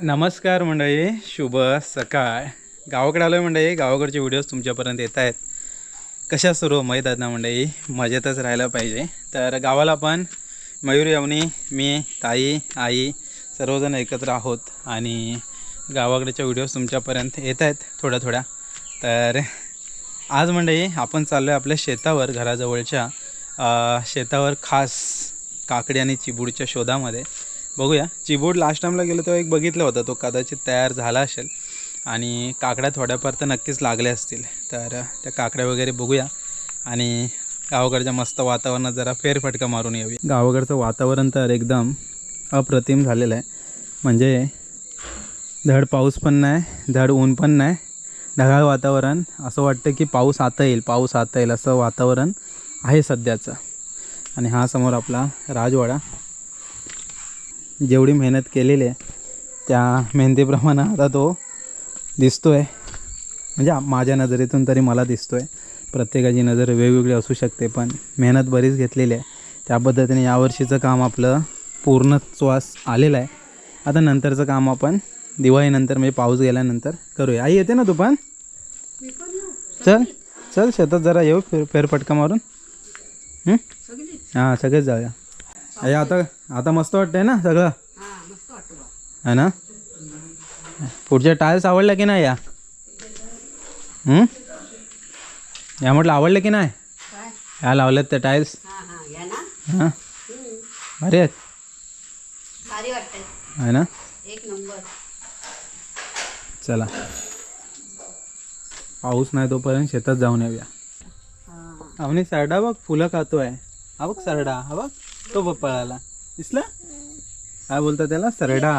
नमस्कार मंडळी शुभ सकाळ. गावाकडे आलो आहे मंडळी गावाकडचे व्हिडिओज तुमच्यापर्यंत येत आहेत. कशा सुरू माहीत आहेत ना मंडळी? मजेतच राहायला पाहिजे. तर गावाला पण मयूर यवनी मी ताई आई सर्वजण एकत्र आहोत आणि गावाकडच्या व्हिडिओज तुमच्यापर्यंत येत आहेत थोड्या थोड्या. तर आज मंडळी आपण चाललो आहे आपल्या शेतावर घराजवळच्या शेतावर खास काकडी आणि चिबूडच्या शोधामध्ये. बघूया. चिबूड लास्ट टाईमला गेलो तेव्हा एक बघितलं होतं. तो कदाचित तयार झाला असेल. आणि काकड्या थोड्याफार तर नक्कीच लागल्या असतील. तर त्या काकड्या वगैरे बघूया. आणि गावाकडच्या मस्त वातावरणात जरा फेरफटका मारून येऊया. गावाकडचं वातावरण तर एकदम अप्रतिम झालेलं आहे. म्हणजे धड पाऊस पण नाही धड ऊन पण नाही ढगाळ वातावरण. असं वाटतं की पाऊस आता येईल पाऊस आता येईल असं वातावरण आहे सध्याचं. आणि हा समोर आपला राजवाडा. जेवढी मेहनत केलेली आहे त्या मेहनतीप्रमाणे आता तो दिसतो आहे म्हणजे माझ्या नजरेतून तरी मला दिसतो आहे प्रत्येकाची नजर वेगवेगळी असू शकते पण मेहनत बरीच घेतलेली आहे. त्या पद्धतीने यावर्षीचं काम आपलं पूर्णत्वास आलेलं आहे. आता नंतरचं काम आपण दिवाळीनंतर म्हणजे पाऊस गेल्यानंतर करूया. आई येते ना तू पण चल चल शेतात जरा येऊ फेर फेरफटका मारून? हां सगळेच जाऊया. आई आता आता मस्त वाटतंय ना सगळं? है ना? पुढच्या टायल्स आवडल्या की नाही या? या म्हटलं आवडलं की नाही? या लावल्यात त्या टाईल्स हां भारी आहेत. आहे ना? एक नंबर. चला. पाऊस नाही तोपर्यंत शेतात जाऊन येऊया. अवनी सरडा बघ फुलं खातोय. हा बघ सरडा हा बघ. तो बघ पळाला दिसला? काय बोलतात त्याला? सरडा.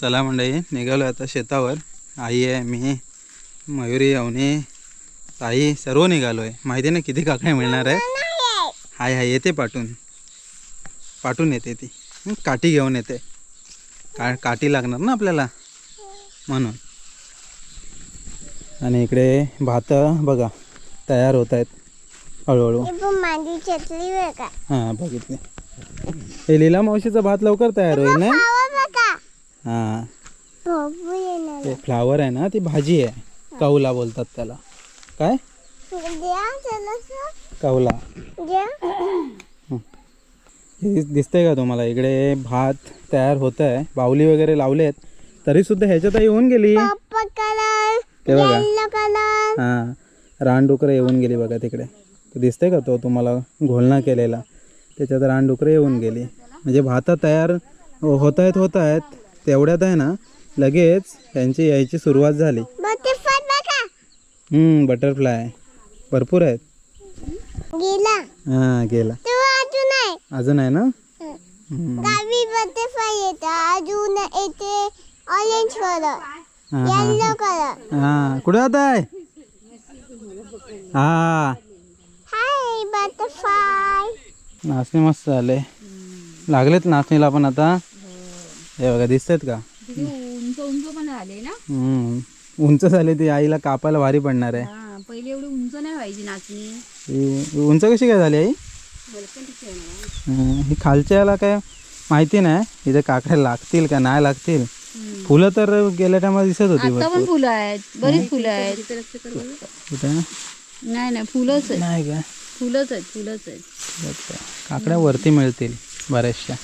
चला मंडळी निघालो आता शेतावर. आई आहे मी मयुरी अवनी ताई सर्व निघालो आहे माहिती ना किती काकड्या मिळणार आहे हाय हाय येते पाठून पाठून येते ती. काठी घेऊन येते. का काठी लागणार ना आपल्याला? म्हणून. आणि इकडे भात बघा तयार होत आहेत. हळूहळू. माझी बघा हां बघितले हे लीला मावशीचा भात लवकर तयार होईल ना बघा हां. बघू येणार ते फ्लावर आहे ना ती भाजी आहे. कौला बोलतात त्याला. काय? द्या कौला. द्या. हे. दिस- दिसतंय का तुम्हाला? इकडे भात तयार होत आहे बावली वगैरे लावले आहेत तरी सुद्धा ह्याच्यात येऊन गेली. पप्पा कलर ते बघा. येल्लो कलर हां. रानडुकरं येऊन गेली बघा तिकडे. दिसतंय का तो तुम्हाला घोलणा केलेला? त्याच्यात रानडुकरं येऊन गेली. म्हणजे भात तयार होत आहेत होत आहेत तेवढ्यात आहे ना लगेच यांची यायची सुरुवात झाली. बटरफ्लाय बघा. हम्म बटरफ्लाय भरपूर आहेत. गेला. हां गेला. तो अजून आहे. अजून आहे ना? हं. अजून येते ऑरेंज कलर येल्लो कलर हां. कुठे जात आहे हां. नाचणी मस्त झाले. लागलेत नाचणीला पण आता. हे बघा दिसतात का? उंच उंच पण आले ना? हम्म. उंच झाले ती आईला कापायला भारी पडणार आहे. हा पहिले एवढी उंच नाही पाहिजे नाचणी. उंच कशी काय झाली आई? हं, ही खालच्या याला काय माहिती नाही. इथे काकड्या लागतील का नाही लागतील. फुलं तर गेल्या टायमाला दिसत होती आता भरपूर. पण फुलं आहेत. बरीच फुलं आहेत? नाही नाही फुलंच आहेत. नाही काय? फुलंच आहेत फुलंच आहेत. अच्छा. काकड्या वरती मिळतील बऱ्याचशा.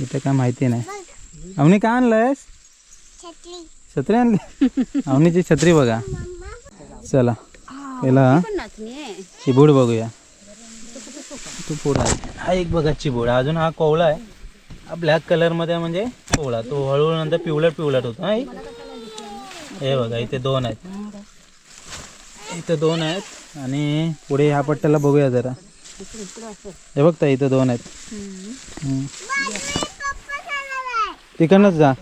इथे काय माहिती नाही. अवनी काय आणलंयस? छत्री. छत्री आणली? अवनीची छत्री बघा. चला. आहे. चिबूड बघूया. तू पुढं आहे. हा एक बघा चिबूड. अजून हा कोवळा आहे. हा ब्लॅक कलरमध्ये म्हणजे कोवळा. तो हळूहळू नंतर पिवळट पिवळट होतो. हे बघा इथे दोन आहेत. इथे दोन आहेत. आणि पुढे ह्या पट्ट्याला बघूया जरा. हे बघता इथं दोन आहेत. तिकडनंच जा.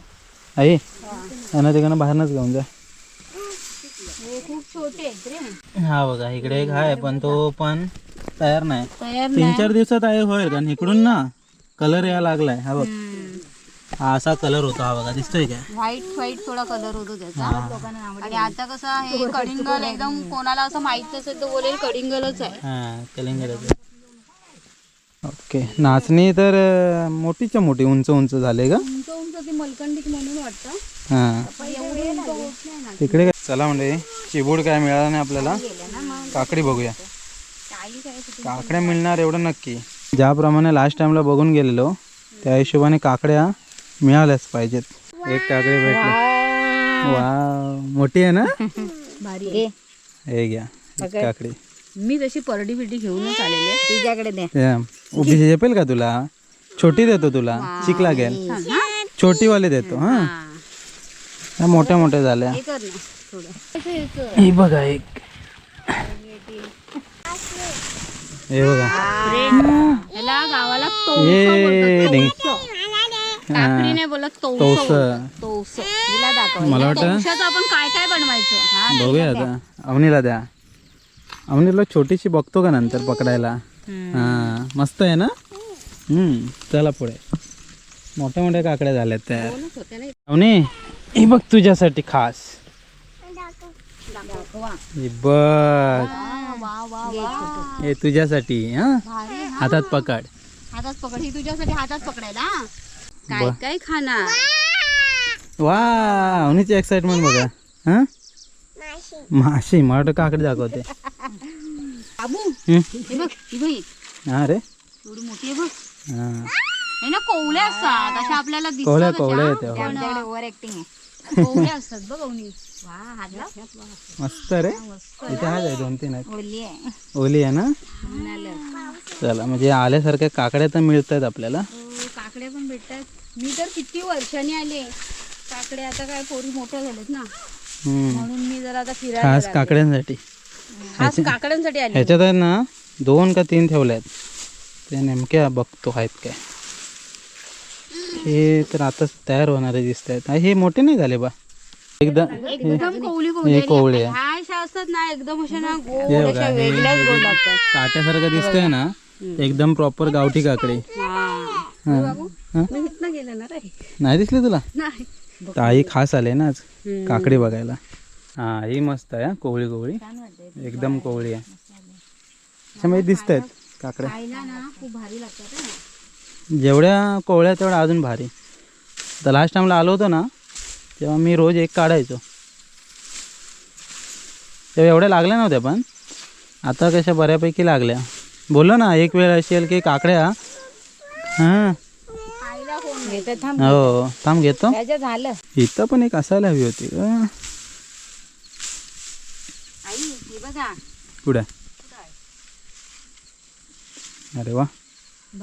आई यांना तिकडनं बाहेरनंच घेऊन जा. हे हा बघा इकडे एक आहे पण तो पण तयार नाही. तीन चार दिवसात आहे होईल कारण इकडून ना कलर यायला लागलाय. हा बघ. हा असा कलर होता हा बघा दिसतोय काय? व्हाईट व्हाईट थोडा कलर होतो त्याचा. आणि आता कसं आहे कडिंगल एकदम कोणाला असं माहीत असेल तर बोलेल कडिंगलच आहे. हा कलिंगडाचं ओके नाचणी तर मोठीच्या मोठी उंच उंच झाले का? उंच उंच ती मलकंडी म्हणून वाटतं. हां. पण एवढी उंच होत नाही ना. तिकडे काय? चला म्हणजे चिबूड काय मिळाला नाही आपल्याला? गेल्या ना मग. काकडी बघूया. काही काय कुठे काकड्या मिळणार एवढं नक्की. ज्याप्रमाणे लास्ट टाइमला बघून गेलेलो त्या हिशोबाने काकड्या मिळाल्याच पाहिजेत. एक काकडी भेटली. वा मोठी आहे ना? भारी. हे घ्या. एक काकडी. मी तशी परडी बिरडी घेऊनच आलेले तिच्याकडे दे. त्या उभी झेपेल का तुला? छोटी देतो तुला. चिक लागेल छोटी वाली देतो हा. मोठ्या मोठ्या झाल्या. हे बघा एक. हे बघा. गावाला नाही बोलत दाखव मला वाटतं आपण काय काय बनवायचं? हा बघूया आता. अवनीला द्या. अवनीला छोटीशी बघतो का नंतर पकडायला? हा मस्त आहे ना? हम्म. चला पुढे. मोठ्या मोठ्या काकड्या झाल्यात होत्या ना अवनी ही बघ तुझ्यासाठी खास. दाखवा ही बघ. वा वा वा. हे तुझ्यासाठी हा? भारी हातात पकड. हातात पकड. ही तुझ्यासाठी हातात पकडायला हा? काय वा. काय खाणार वा एक्साइटमेंट बघा. हा? माशी. मला वाटतं काकडी दाखवते. बाबू हम्म. हे बघ ही बघ हा रे. एवढी मोठी आहे बघ. हा. हे ना कोवल्या असतात. अशा आपल्याला दिसतात कोवल्या- अशा. कोवल्या येते. पण, ओव्हर ऍक्टिंग आहे. कोवल्या असतात बघ अवनी. वा हातला मस्त रे. इथे आहे दोन तीन आहेत. ओली आहे. ओली आहे ना. चला म्हणजे आल्यासारख्या काकड्या तर मिळत आहेत आपल्याला. काकड्या पण भेटतात. मी तर किती वर्षांनी आले. काकड्या आता काय पोरी मोठ्या झाल्यात ना. म्हणून मी जरा आता फिरायला खास लागले. काकड्यांसाठी. खास काकड्यांसाठी आले. ह्याच्यात आहेत ना दोन का तीन ठेवल्या आहेत ते नेमक्या बघतो आहेत काय. हे तर आताच तयार होणारे दिसत आहेत हे मोठे नाही झाले बा. एकदम एकदम कोवली हे कोवळी आहे. ह्या अशा असतात ना एकदम अशा ना हे गोड बघा अशा हे वेगळ्याच गोड लागतात. काट्यासारखं दिसतंय ना एकदम प्रॉपर गावठी काकडी. हा. हा. हा? मी इथनं गेले ना रे. नाही दिसली तुला? नाही. ताई खास आले ना आज. काकडी बघायला. हा ही मस्त आहे हा, कोवळी कोवळी. एकदम कोवळी आहे. त्याच्यामध्ये दिसत आहेत काकड्या खायला ना खूप भारी लागतात हा. जेवढ्या कोवळ्या तेवढ्या अजून भारी. तर लास्ट टाइमला आलो होतो ना तेव्हा मी रोज एक काढायचो. तेव्हा एवढ्या लागल्या नव्हत्या पण आता कशा बऱ्यापैकी लागल्या. बोललो ना एक वेळ असेल की काकड्या हां. थांब हो थांब घेतो. त्याच्या झालं. इथं पण एक असायला हवी होती ग. आई हे बघा. कुठे? अरे वा.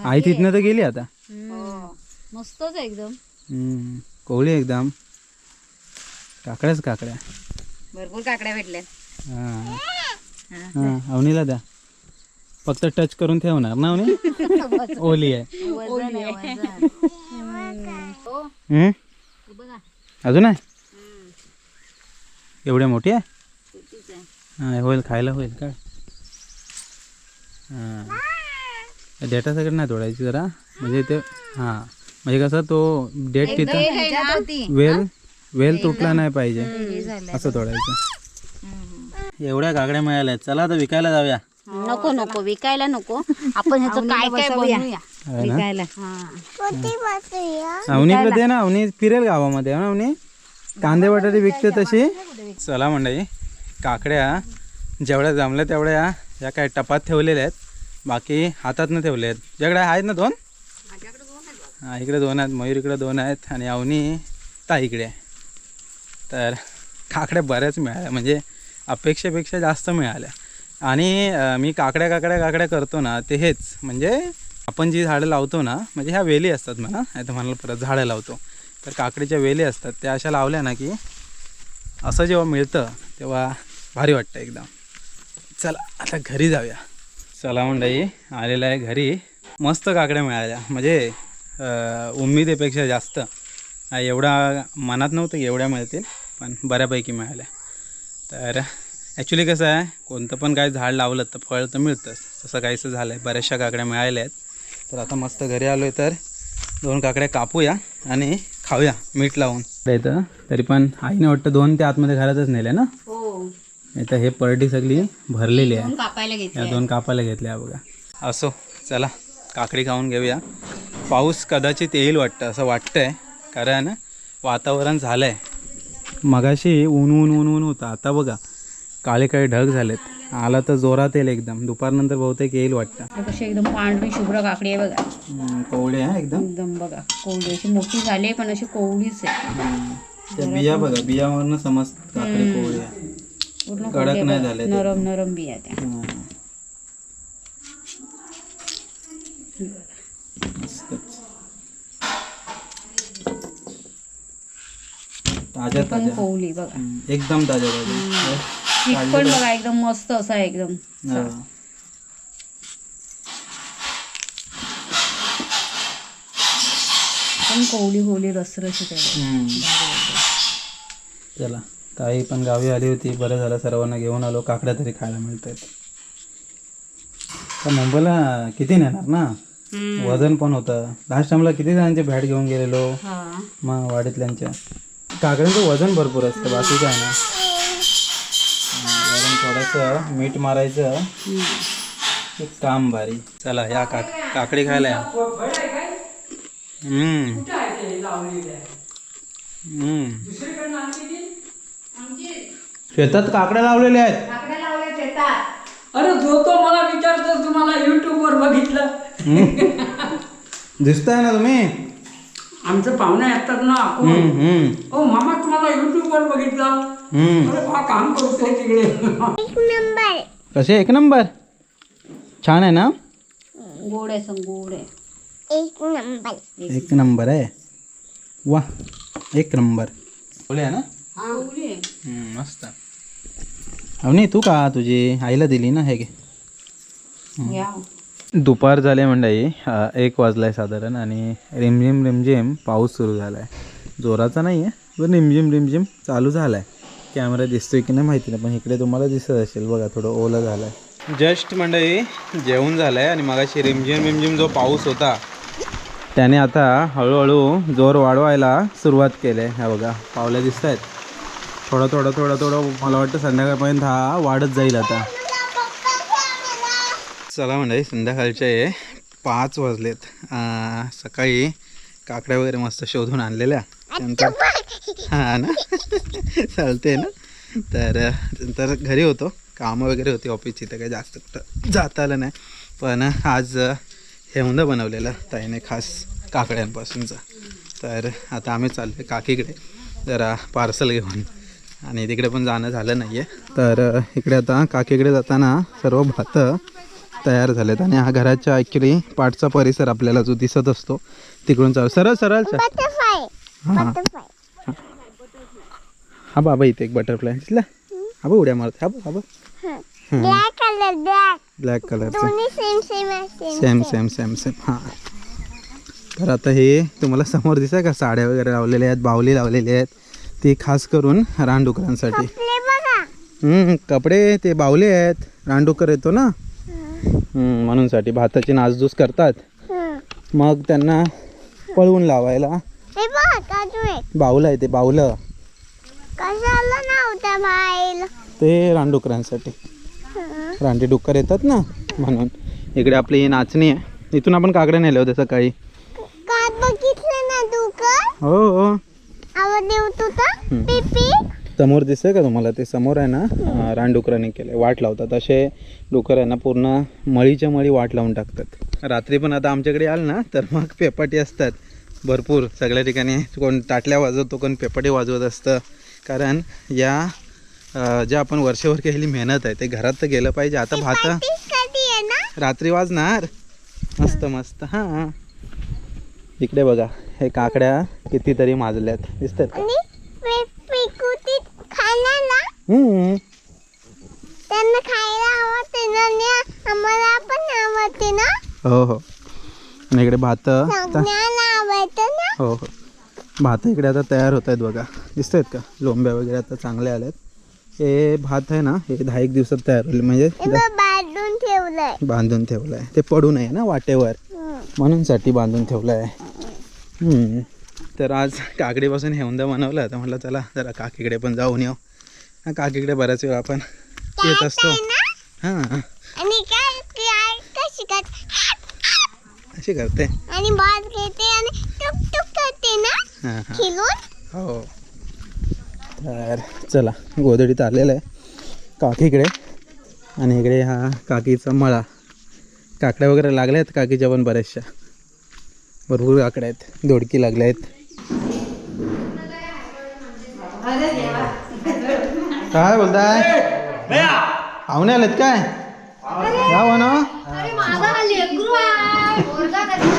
आई तिथनं तर गेली आता. हो. मस्तच आहे एकदम. हम्म, कोवळी एकदम. काकड्याच काकड्या. भरपूर काकड्या भेटल्या हां हां अवनीला द्या. फक्त टच करून ठेवणार ना अवनी ओली आहे. हो? हे बघा. अजून आहे? एवढी मोठी आहे? छोटीच आहे? हां होईल खायला होईल काय? हां. डेटा सगळं नाही तोडायची जरा. म्हणजे ते हां. म्हणजे कसं तो डेट तिथं वेल वेल तुटला नाही पाहिजे. हे झालं असं तोडायचं. एवढ्या काकड्या मिळाल्या. चला आता विकायला जाऊया. नको नको विकायला नको. आपण ह्याचं काय काय बनवूया? है ना? विकायला. अवनीकडे दे ना अवनी फिरेल गावामध्ये हो ना अवनी कांदे बटाटे विकते तशी? चला मंडळी काकड्या जेवढ्या जमल्या तेवढ्या या काय टपात ठेवलेल्या आहेत. बाकी हातातनं ठेवले आहेत. तुझ्याकडे आहेत ना दोन? हां इकडे दोन आहेत मयूर इकडे दोन आहेत आणि अवनी ता इकडे आहे. तर काकड्या बऱ्याच मिळाल्या म्हणजे अपेक्षेपेक्षा जास्त मिळाल्या. आणि मी काकड्या काकड्या काकड्या करतो ना ते हेच. म्हणजे आपण जी झाडं लावतो ना म्हणजे ह्या वेली असतात म्हणा नाही तर म्हणाल परत झाडं लावतो. तर काकडीच्या वेली असतात त्या अशा लावल्या ना की असं जेव्हा मिळतं तेव्हा भारी वाटतं एकदम. चला आता घरी जाऊया. चला मंडई आलेलं आहे घरी. मस्त काकड्या मिळाल्या. म्हणजे अं, उम्मीदेपेक्षा जास्त. एवढा मनात नव्हतं की एवढ्या मिळतील पण बऱ्यापैकी मिळाल्या. तर ॲक्च्युली कसं आहे कोणतं पण काय झाड लावलं तर फळ तर मिळतंच. तसं काहीसं झालं आहे बऱ्याचशा काकड्या मिळाल्या आहेत. तर आता मस्त घरी आलो आहे तर दोन काकड्या कापूया आणि खाऊया मीठ लावून. इथं तरी पण आईने वाटतं दोन ते आतमध्ये घरातच नेल्या ना? हो. इथं हे परडी सगळी भरलेली आहे. या दोन कापायला घेतल्या बघा. असो चला काकडी खाऊन घेऊया. पाऊस कदाचित येईल वाटतं असं वाटतंय. कारण वातावरण झालं आहे मगाशी ऊन ऊन ऊन ऊन होतं. आता बघा काळे काळे ढग झालेत. आला तर जोरात येईल एकदम. दुपारनंतर बहुतेक येईल वाटतं. हे कशी एकदम पांढरी शुभ्र काकडी आहे बघा. कोवळे आहे एकदम? एकदम बघा. कोवडी अशी मोठी झाली पण अशी कोवडीच आहे. त्या बिया बघा बियावरनं समज काकडी कोवळी आहे. पूर्ण कडक नाही आहे झाले बघा. ते. नरम नरम बिया त्या. हां. मस्तच. ताज्या पण ताज्या. कोवली बघा. हम्म, एकदम ताज्या ताज्या. पीक पण बघा. एकदम मस्त असा आहे एकदम. पण कोवली कोवली हम्म. चला काही पण गावी आली होती बरं झालं सर्वांना घेऊन आलो काकड्या तरी खायला मिळत आहेत तर मुंबईला किती नेणार ना? वजन पण होतं. लास्ट टाइमला किती जणांचे भेट घेऊन गेलेलो? मग वाडीतल्यांच्या. काकड्यांचं वजन भरपूर असतं बाकी काय ना? थोडंसं मीठ मारायचं. की काम भारी. चला या काक काकडी खायला या. शेतात काकड्या लावलेल्या आहेत. अरे जो तो मला विचारतो तुम्हाला युट्यूब वर बघितलं. दिसताय ना तुम्ही? आमचं पाहुणे येतात ना ओ मामा तुम्हाला युट्यूब वर बघितलं. हम्म. अरे बा काम करतोय तिकडे. एक नंबर. कसे एक नंबर? छान आहे ना? गोड आहे सं गोड आहे. एक नंबर. एक नंबर आहे. वा एक नंबर. बोले आहे ना? आहे. मस्त. अवनी तू का तुझी आईला दिली ना हे घे? या. दुपार झाले मंडळी एक वाजलाय साधारण आणि रिमझिम रिमझिम पाऊस सुरू झाला आहे जोराचा नाही आहे बरं रिमझिम रिमझिम चालू झाला आहे कॅमेरा दिसतोय की नाही माहिती नाही पण इकडे तुम्हाला दिसत असेल बघा थोडं ओलं झालं आहे जस्ट मंडळी जेवण झालं आहे आणि मगाशी रिमझिम रिमझिम जो पाऊस होता त्याने आता हळूहळू जोर वाढवायला सुरुवात केली आहे. ह्या बघा पावल्या दिसत आहेत थोडं थोडं थोडं थोडं मला वाटतं संध्याकाळपर्यंत हा वाढत जाईल आता. चला म्हणजे संध्याकाळचे पाच वाजलेत. सकाळी काकड्या वगैरे मस्त शोधून आणलेल्या. नंतर हां ना? चालते ना? तर नंतर घरी होतो. कामं वगैरे होती ऑफिसची तर काही जास्त कुठं जाता आलं नाही. पण आज हेवंद बनवलेलं ताईने खास काकड्यांपासूनचं. तर आता आम्ही चाललो काकीकडे. जरा पार्सल घेऊन. आणि तिकडे पण जाणं झालं नाही आहे तर इकडे आता काकीकडे जाताना सर्व भातं तयार झालेत. आणि हा घराच्या ॲक्च्युली पाठचा परिसर आपल्याला जो दिसत असतो तिकडून चालू सरळ सरळ चा- बटरफ्लाय हा हा बाबा इथे एक बटरफ्लाय दिसला? हा बघ उड्या मारत हा हा बघ. ब्लॅक कलर ब्लॅक ब्लॅक कलरचं दोन्ही same same same same same same हां. तर आता हे तुम्हाला समोर दिसत का? साड्या वगैरे लावलेल्या आहेत बावली लावलेली आहेत. ती खास करून रानडुकरांसाठी. बघा. हम्म, कपडे ते बावले आहेत. रानडुकर येतो ना? हम्म, म्हणूनसाठी भाताची नासधूस करतात. हं. मग त्यांना पळवून लावायला हे बघ अजून एक. बावलं आहे ते बावलं कशाला बाईल ते रानडुकरांसाठी. रानटी डुक्कर येतात ना म्हणून. इकडे आपली ही नाचणी आहे. इथून आपण काकड्या नेल्या होत्या सकाळी. बघितलं ना हो हो. आवाज देत होता. पिपी? समोर दिसतंय का तुम्हाला? ते समोर आहे ना अं, रानडुकरांनी केलं वाट लावतात. असे डुकर आहे ना पूर्ण मळीच्या मळी वाट लावून टाकतात. रात्री पण आता आमच्याकडे आल ना तर मग पेपाटी असतात. भरपूर. सगळ्या ठिकाणी कोण ताटल्या वाजवतो कोण पेपाटी वाजवत असतं. कारण या ज्या आपण वर्षभर केलेली मेहनत आहे ते घरात तर गेलं पाहिजे. आता भात रात्री वाजणार. मस्त मस्त. हां इकडे बघा हे काकड्या कितीतरी माजल्यात. दिसतात हो हो. आणि इकडे भात. ना? हो हो. भात इकडे आता तयार होत आहेत बघा. दिसत आहेत का? लोंब्या वगैरे आता चांगले आल्यात. हे भात आहे ना हे दहा एक दिवसात तयार होईल. म्हणजे बांधून ठेवलं आहे ते पडू नये ना वाटेवर. हं. म्हणूनसाठी बांधून ठेवलं आहे हम्म. तर आज काकडीपासून हेवंदा बनवलं तर म्हटलं चला जरा काकीकडे पण जाऊन येऊ. हा, काकीकडे बऱ्याच वेळा आपण येत असतो. हां आणि काय काय कशी काय अशी करते. आणि बॉल घेते आणि टुक टुक करते ना? हां हां. खिलून? हो. तर चला गोदडीत आलेलं आहे. काकीकडे आणि इकडे हा काकीचा मळा. काकड्या वगैरे लागल्या आहेत काकीच्या पण बऱ्याचशा. भरपूर काकड्या आहेत. दोडकी लागल्या आहेत. काय बोलताय? पाहुणे आलेत काय? ना अरे माझा लेकरू आहे पोरगा कधी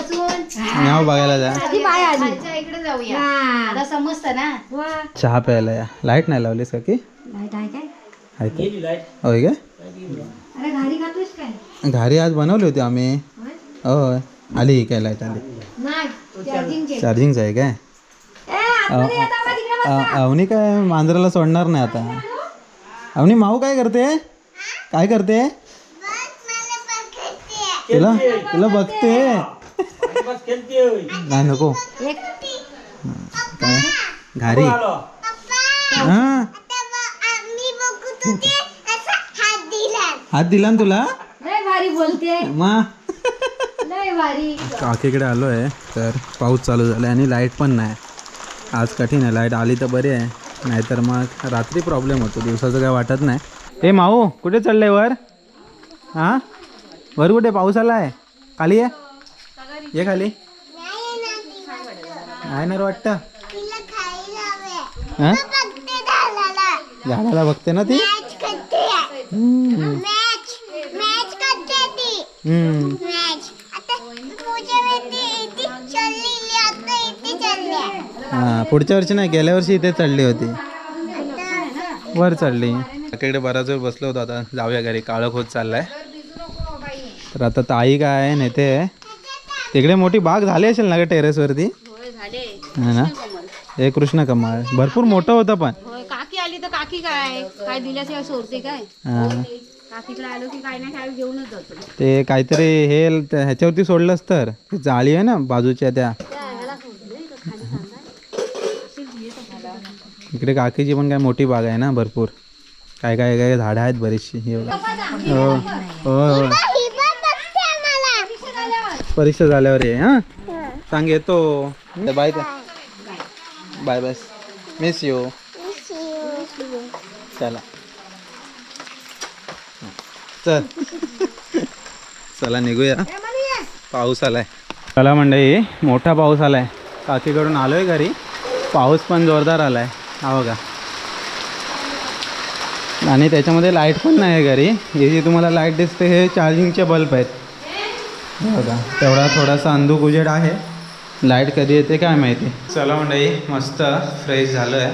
नाव बघायला जा. आधी पाय आली इकडे जाऊया. आता समजतं ना? चहा प्यायला या. लाइट नाही लावलीस का की? लाइट आहे काय? आहे. होय काय अरे घरी खातोस काय? घरी आज बनवली होती आम्ही. होय? आली काय लाइट आली? चार्जिंगचे चार्जिंगचं आहे काय? अवनी काय मांजराला सोडणार नाही आता. अवनी माऊ काय करते? काय करते? तिला तिला बघते. नाही नको. काय? घारी. हा? होते दिला. ना तुला? लय भारी बोलते. मा. लय भारी. काकीकडे आलो आहे तर पाऊस चालू झाला आहे आणि लाइट पण नाही. आज कठीण आहे लाइट आली तर बरी आहे. नाहीतर मग रात्री प्रॉब्लेम होतो दिवसाचं काय वाटत नाही. ए माऊ कुठे चाललंय वर? हां? वर कुठे? पाऊस आला आहे खाली ये. ये खाली. नाही ना रे वाटतं झाडाला बघते ना ती? मॅच करते. हम्म. मॅच मॅच करते ती. हम्म. मॅच. आता पूजा वेळी इथे चाललेली आता इथे चालली. हां पुढच्या वर्षी नाही गेल्या वर्षी इथे चढली होती. वर चढली काकीकडे बराच वेळ बसलो होतो आता जाऊया घरी. काळोख होत चाललाय. तर आता ताई काय आहे नेते आहे. तिकडे मोठी बाग झाली असेल ना ग टेरेसवरती? है ना? हे कृष्ण कमळ भरपूर मोठं होतं पण. होय काकी आली तर काकी काय? काय दिल्याशिवाय सोडते काय? हां. काकीकडे आलो की काय ना काय घेऊनच जातो ते काहीतरी हे त्या- ह्याच्यावरती सोडलंच तर. ते जाळी आहे ना बाजूच्या त्या. इकडे काकीची पण काय मोठी बाग आहे ना भरपूर. काय काय काय झाडं आहेत बरीचशी. हे बघा. हो. हो हो ही पण बघते आम्हाला परीक्षा झाल्यावर ये हां? सांग येतो. Bye bye bye. Miss you चला. चल. चला निघूया. पाऊस आलाय. चला मंडळी मोठा पाऊस आलाय. काकीकडून आलोय घरी. पाऊस पण जोरदार आलाय. हा बघा. आणि त्याच्यामध्ये लाइट पण नाही आहे घरी. हे जे तुम्हाला लाइट दिसते हे चार्जिंगचे बल्ब आहेत. बघा तेवढा थोडासा अंधूक उजेड आहे. लाइट कधी येते काय माहिती? चला मंडळी मस्त फ्रेश झालं आहे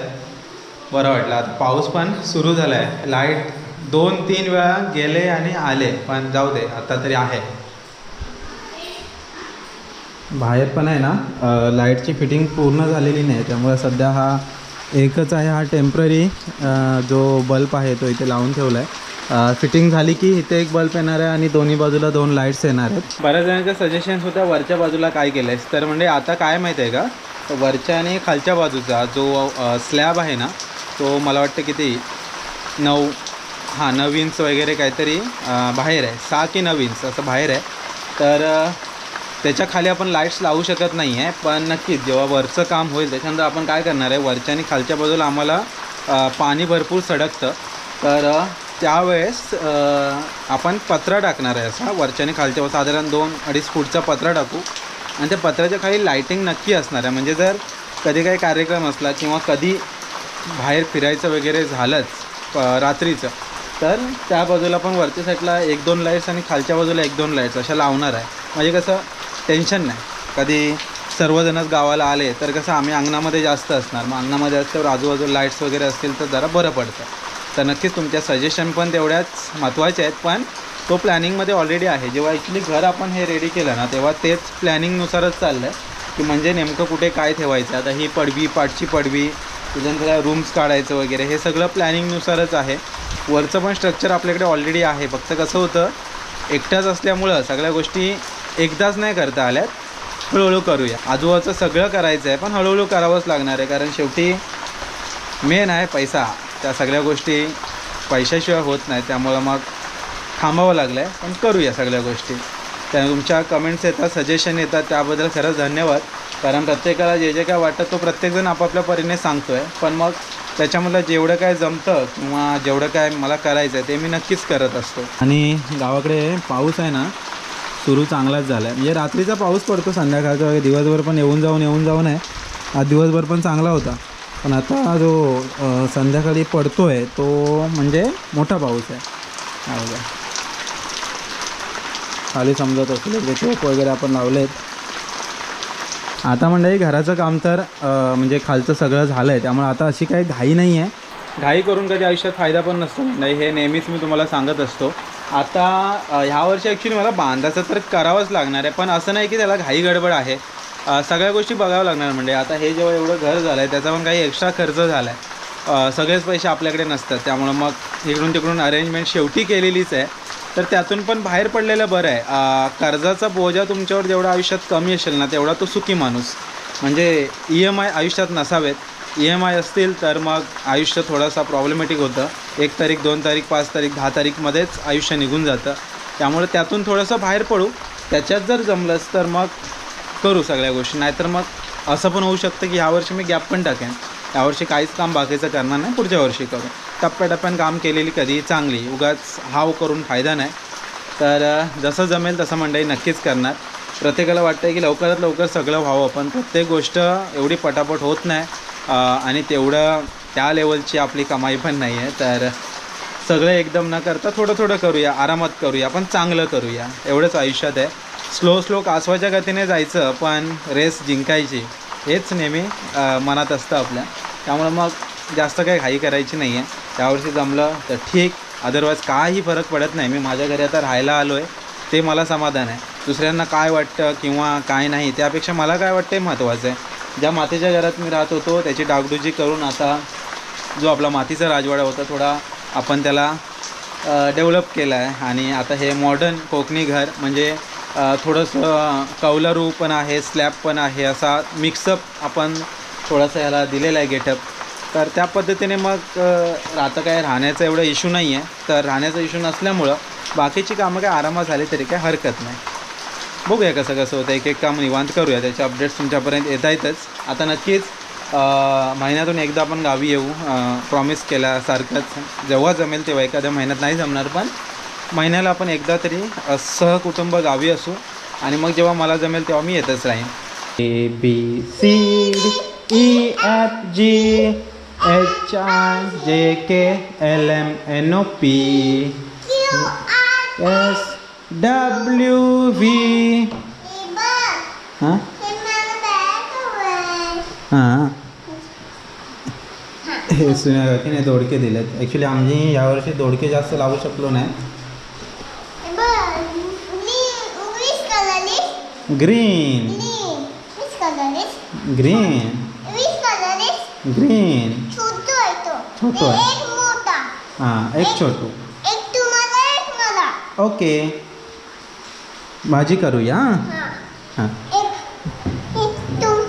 बरं वाटलं. आता पाऊस पण सुरू झाला आहे लाइट दोन तीन वेळा गेले आणि आले पण जाऊ दे आता तरी आहे. बाहेर पण आहे ना? लाईटची फिटिंग पूर्ण झालेली नाही त्यामुळे सध्या हा एकच आहे हा टेंपररी जो बल्ब आहे तो इथे लावून ठेवला आहे फिटिंग झाली की इथे एक बल्ब येणार आहे आणि दोन्ही बाजूला दोन लाईट्स येणार आहेत. बऱ्याच जणांचं सजेशन्स होत्या वरच्या बाजूला काय केलं आहेस तर म्हणजे आता काय माहीत आहे का वरच्या आणि खालच्या बाजूचा जो स्लॅब आहे ना तो मला वाटतं किती? नऊ हां नऊ इंच वगैरे काहीतरी बाहेर आहे. सहा की नऊ इंच असं बाहेर आहे. तर त्याच्याखाली आपण लाईट्स लावू शकत नाही आहे पण नक्कीच जेव्हा वरचं काम होईल त्याच्यानंतर आपण काय करणार आहे? वरच्या आणि खालच्या बाजूला आम्हाला पाणी भरपूर सडकतं. तर त्यावेळेस आपण पत्रा टाकणार आहे असा वरच्याने खालच्या. साधारण दोन अडीच फूटचा पत्रा टाकू. आणि त्या पत्राच्या खाली लाईटिंग नक्की असणार आहे. म्हणजे जर कधी काही कार्यक्रम असला किंवा कधी बाहेर फिरायचं वगैरे झालंच रात्रीचं तर त्या बाजूला पण वरच्या साईडला एक दोन लाईट्स आणि खालच्या बाजूला एक दोन लाईट्स अशा लावणार आहे. म्हणजे कसं टेन्शन नाही. कधी सर्वजणच गावाला आले तर कसं आम्ही अंगणामध्ये जास्त असणार. मग अंगणामध्ये असल्यावर आजूबाजूला लाईट्स वगैरे असतील तर जरा बरं पडतं. तर नक्कीच तुमच्या सजेशन पण तेवढ्याच महत्त्वाचे आहेत पण तो प्लॅनिंगमध्ये ऑलरेडी आहे. जेव्हा ॲक्च्युली घर आपण हे रेडी केलं ना तेव्हा तेच प्लॅनिंगनुसारच चाललं आहे की म्हणजे नेमकं कुठे काय ठेवायचं? आता ही पडवी पाठची पडवी त्याच्यानंतर रूम्स काढायचं वगैरे हे सगळं प्लॅनिंगनुसारच आहे. वरचं पण स्ट्रक्चर आपल्याकडे ऑलरेडी आहे. फक्त कसं होतं एकटाच असल्यामुळं सगळ्या गोष्टी एकदाच नाही करता आल्यात. हळूहळू करूया. आजूबाजूचं सगळं करायचं आहे पण हळूहळू करावंच लागणार आहे. कारण शेवटी मेन आहे पैसा. त्या सगळ्या गोष्टी पैशाशिवाय होत नाही त्यामुळं मग थांबावं लागलं आहे पण करूया सगळ्या गोष्टी. त्या तुमच्या कमेंट्स येतात सजेशन येतात त्याबद्दल खरंच धन्यवाद. कारण प्रत्येकाला जे जे काय वाटतं तो प्रत्येकजण आपापल्या परीने सांगतो आहे पण मग त्याच्यामधलं जेवढं काय जमतं किंवा जेवढं काय मला करायचं आहे ते मी नक्कीच करत असतो. आणि गावाकडे पाऊस आहे ना सुरू चांगलाच झाला आहे म्हणजे रात्रीचा पाऊस पडतो संध्याकाळचा वगैरे. दिवसभर पण येऊन जाऊन येऊन जाऊन आहे. आज दिवसभर पण चांगला होता. पण आता जो संध्याकाळी पडतो आहे तो म्हणजे मोठा पाऊस आहे. बघा. खाली समजत असले जे टोप वगैरे आपण लावले आहेत आता म्हणजे घराचं काम तर म्हणजे खालचं सगळं झालं आहे त्यामुळे आता अशी काही घाई नाही आहे. घाई करून कधी आयुष्यात फायदा पण नसतो नाही हे नेहमीच मी तुम्हाला सांगत असतो. आता ह्या वर्षी ॲक्च्युली मला बांधायचं तर करावंच लागणार आहे. पण असं नाही की त्याला घाई गडबड आहे. सगळ्या गोष्टी बघाव्या लागणार म्हणजे आता हे जेव्हा एवढं घर झालं आहे त्याचा पण काही एक्स्ट्रा खर्च झाला आहे सगळेच पैसे आपल्याकडे नसतात त्यामुळं मग इकडून तिकडून अरेंजमेंट शेवटी केलेलीच आहे. तर त्यातून पण बाहेर पडलेलं बरं आहे. कर्जाचा बोजा तुमच्यावर जेवढा आयुष्यात कमी असेल ना तेवढा तो सुखी माणूस. म्हणजे ई एम आय आयुष्यात नसावेत. ई एम आय असतील तर मग आयुष्य थोडासा प्रॉब्लेमॅटिक होतं. एक तारीख दोन तारीख पाच तारीख दहा तारीखमध्येच आयुष्य निघून जातं. त्यामुळे त्यातून थोडंसं बाहेर पडू. त्याच्यात जर जमलंच तर मग करू सगळ्या गोष्टी. नाहीतर मग असं पण होऊ शकतं की यावर्षी मी गॅप पण टाकेन. यावर्षी काहीच काम बाकीचं करणार नाही पुढच्या वर्षी करू. टप्प्याटप्प्यानं काम केलेली कधी चांगली. उगाच हाव करून फायदा नाही. तर जसं जमेल तसं मंडळी नक्कीच करणार. प्रत्येकाला वाटतं की लवकरात लवकर सगळं व्हावं पण प्रत्येक गोष्ट एवढी पटापट होत नाही आणि तेवढं त्या लेवलची आपली कमाई पण नाही आहे तर सगळं एकदम न करता थोडं थोडं करूया आरामात करूया पण चांगलं करूया. एवढंच आयुष्यात आहे. स्लो स्लो कासवाच्या गतीने जायचं पण रेस जिंकायची. हेच नेहमी मनात असतं आपल्या. त्यामुळं मग जास्त काही घाई करायची नाही आहे त्यावर्षी जमलं तर ठीक. अदरवाईज काही फरक पडत नाही. मी माझ्या घरी आता राहायला आलो आहे ते मला समाधान आहे. दुसऱ्यांना काय वाटतं किंवा काय नाही त्यापेक्षा मला काय वाटतं हे महत्त्वाचं आहे. ज्या मातीच्या घरात मी राहत होतो त्याची डागडुजी करून आता जो आपला मातीचा राजवाडा होता थोडा आपण त्याला डेव्हलप केला आहे आणि आता हे मॉडर्न कोकणी घर म्हणजे थोडंसं कौलारू पण आहे स्लॅब पण आहे असा मिक्सअप आपण थोडासा ह्याला दिलेला आहे गेटअप तर त्या पद्धतीने मग आता काय राहण्याचा एवढा इश्यू नाही आहे तर राहण्याचा इश्यू नसल्यामुळं बाकीची कामं काय आरामात झाली तरी काय हरकत नाही. बघूया कसं कसं होतं एक एक काम निवांत करूया. त्याचे अपडेट्स तुमच्यापर्यंत येत आहेतच. आता नक्कीच महिन्यातून एकदा आपण गावी येऊ. प्रॉमिस केल्यासारखंच. जेव्हा जमेल तेव्हा एखाद्या महिन्यात नाही जमणार पण महिन्याला आपण एकदा तरी सहकुटुंब गावी असू आणि मग जेव्हा मला जमेल तेव्हा मी येतच राहीन. A B C D E F G H I J K L M N O P S W V हां? हां. हे सुन्या काकीने दोडके दिलेत. ॲक्च्युली आम्ही यावर्षी दोडके जास्त लावू शकलो नाही. ग्रीन ग्रीन ग्रीन छोटो आहे. एक मोठा हां एक छोटू एक तुम्हाला एक मला ओके भाजी करूया हा हां एक एक तुम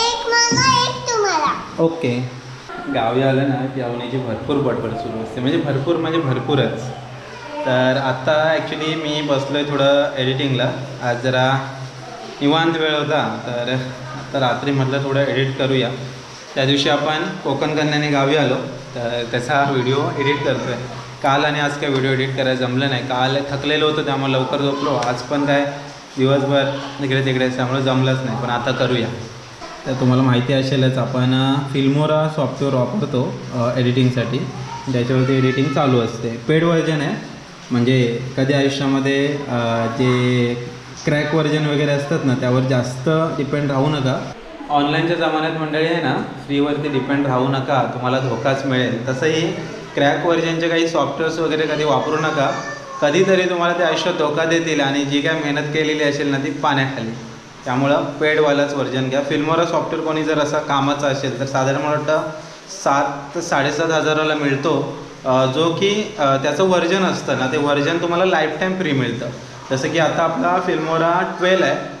एक मला एक तुम्हाला ओके गावी आलं ना की आवणीची भरपूर बडबड सुरू असते. म्हणजे भरपूर म्हणजे भरपूरच. तर आत्ता ॲक्च्युली मी बसलो आहे थोडं एडिटिंगला आज जरा निवांत वेळ होता. तर आता रात्री म्हटलं थोडं एडिट करूया. त्या दिवशी आपण कोकण कन्याने गावी आलो. तर त्याचा व्हिडिओ एडिट करतो आहे काल आणि आज काय व्हिडिओ एडिट करायला जमलं नाही. काल थकलेलो होतो त्यामुळे लवकर झोपलो. आज पण काय दिवसभर इकडे तिकडे त्यामुळे जमलंच नाही. पण आता करूया. तर तुम्हाला माहिती असेलच आपण फिल्मोरा सॉफ्टवेअर वापरतो एडिटिंगसाठी ज्याच्यावरती एडिटिंग चालू असते. पेड व्हर्जन आहे. म्हणजे कधी आयुष्यामध्ये जे क्रॅक व्हर्जन वगैरे असतात ना त्यावर जास्त डिपेंड राहू नका. ऑनलाईनच्या जमान्यात मंडळी आहे ना फ्रीवरती डिपेंड राहू नका तुम्हाला धोकाच मिळेल. तसंही क्रॅक व्हर्जनचे काही सॉफ्टवेअर्स वगैरे कधी वापरू नका. कधीतरी तुम्हाला ते आयुष्यात धोका देतील आणि जी काय मेहनत केलेली असेल ना ती पाण्याखाली. त्यामुळं पेडवालाच वर्जन घ्या. फिल्मोरा सॉफ्टवेअर कोणी जर असा कामाचा असेल तर साधारण मला वाटतं सात ते साडेसात हजाराला मिळतो. जो की त्याचं व्हर्जन असतं ना ते व्हर्जन तुम्हाला लाईफ टाईम फ्री मिळतं. जसं की आता आपला फिल्मोरा ट्वेल्व आहे.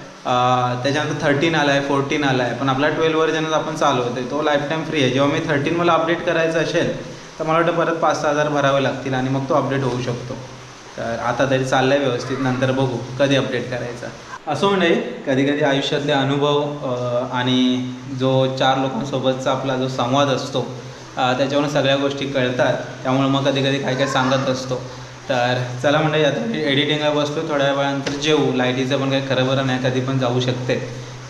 त्याच्यानंतर थर्टीन आला आहे फोर्टीन आला आहे पण आपला ट्वेल्व व्हर्जनच आपण चालवतो आहे. तो लाईफ टाईम फ्री आहे. जेव्हा मी थर्टीन मला अपडेट करायचं असेल तर मला वाटतं परत पाच सहा हजार भरावे लागतील आणि मग तो अपडेट होऊ शकतो. तर आता तरी चाललं आहे व्यवस्थित. नंतर बघू कधी अपडेट करायचा. असं म्हणजे कधी कधी आयुष्यातले अनुभव आणि जो चार लोकांसोबतचा आपला जो संवाद असतो त्याच्यावरून सगळ्या गोष्टी कळतात. त्यामुळे मग कधी कधी काय काय सांगत असतो. तर चला म्हणजे आता एडिटिंगला बसतो थोड्या वेळानंतर जेऊ लाईटीचं पण काही खरं बरं नाही कधी पण जाऊ शकते.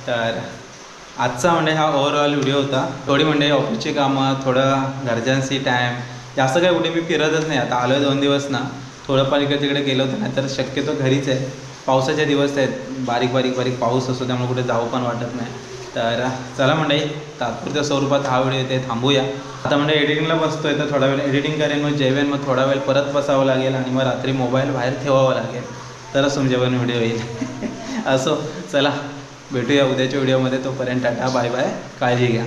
तर आजचा म्हणजे हा ओव्हरऑल व्हिडिओ होता. थोडी म्हणजे ऑफिसची कामं थोडं घरच्यांशी टाईम जास्त काही कुठे मी फिरतच नाही. आता आलो दोन दिवस ना थोडंफार इकडे तिकडे गेलो होतं नाही तर शक्यतो घरीच आहे. पावसाचे दिवस आहेत. बारीक बारीक बारीक पाऊस असतो त्यामुळे कुठे जाऊ पण वाटत नाही. तर चला म्हणजे तात्पुरत्या स्वरूपात हा व्हिडिओ इथे थांबूया. आता म्हणजे एडिटिंगला बसतोय तर थोडा वेळ एडिटिंग करेन मग जेवेन मग थोडा वेळ परत बसावं लागेल आणि मग रात्री मोबाईल बाहेर ठेवावा लागेल. तरच तुमच्यावर व्हिडिओ येईल. असो चला भेटूया उद्याच्या व्हिडिओमध्ये. तोपर्यंत टाटा बाय बाय. काळजी घ्या.